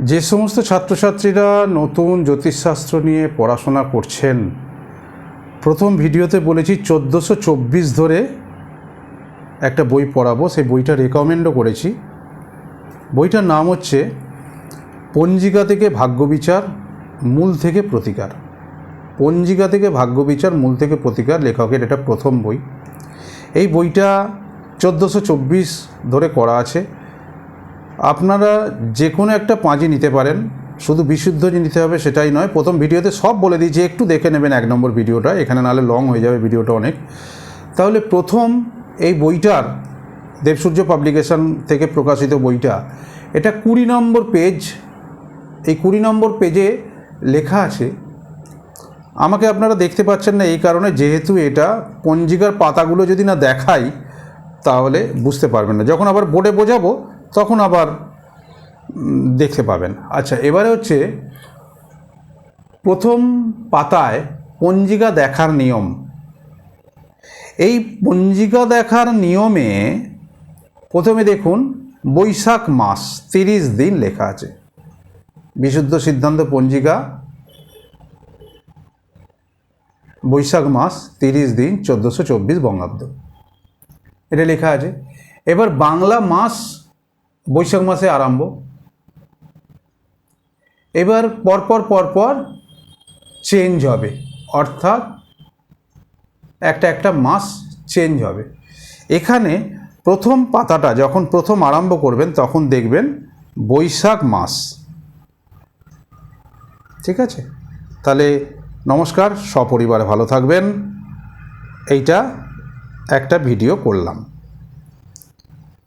যে সমস্ত ছাত্রছাত্রীরা নতুন জ্যোতিষশাস্ত্র নিয়ে পড়াশোনা করছেন, প্রথম ভিডিওতে বলেছি চোদ্দোশো চব্বিশ ধরে একটা বই পড়াবো, সেই বইটা রেকমেন্ডও করেছি। বইটার নাম হচ্ছে পঞ্জিকা থেকে ভাগ্যবিচার, মূল থেকে প্রতিকার। পঞ্জিকা থেকে ভাগ্যবিচার, মূল থেকে প্রতিকার লেখকের এটা প্রথম বই। এই বইটা চোদ্দোশো চব্বিশ ধরে করা আছে। আপনারা যে কোনো একটা পাঁজি নিতে পারেন। শুধু বিশুদ্ধ যে নিতে হবে সেটাই নয়। প্রথম ভিডিওতে সব বলে যে একটু দেখে নেবেন এক নম্বর ভিডিওটা। এখানে নাহলে লং হয়ে যাবে ভিডিওটা অনেক। তাহলে প্রথম এই বইটার, দেবসূর্য পাবলিকেশন থেকে প্রকাশিত বইটা, এটা কুড়ি নম্বর পেজ। এই কুড়ি নম্বর পেজে লেখা আছে, আমাকে আপনারা দেখতে পাচ্ছেন না এই কারণে, যেহেতু এটা পঞ্জিকার পাতাগুলো যদি না দেখাই, তাহলে বুঝতে পারবেন না। যখন আবার বোর্ডে বোঝাবো তখন আবার দেখতে পাবেন। আচ্ছা এবারে হচ্ছে, প্রথম পাতায় পঞ্জিকা দেখার নিয়ম। এই পঞ্জিকা দেখার নিয়মে প্রথমে দেখুন, বৈশাখ মাস, তিরিশ দিন লেখা আছে। বিশুদ্ধ সিদ্ধান্ত পঞ্জিকা, বৈশাখ মাস, তিরিশ দিন, চোদ্দোশো চব্বিশ বঙ্গাব্দ। এটা লেখা আছে। এবার বাংলা মাস বৈশাখ মাসে আরম্ভ। এবার পরপর পরপর চেঞ্জ হবে। অর্থাৎ একটা একটা মাস চেঞ্জ হবে। এখানে প্রথম পাতাটা যখন প্রথম আরম্ভ করবেন, তখন দেখবেন বৈশাখ মাস। ঠিক আছে? তাহলে নমস্কার, সপরিবারে ভালো থাকবেন। এইটা একটা ভিডিও করলাম।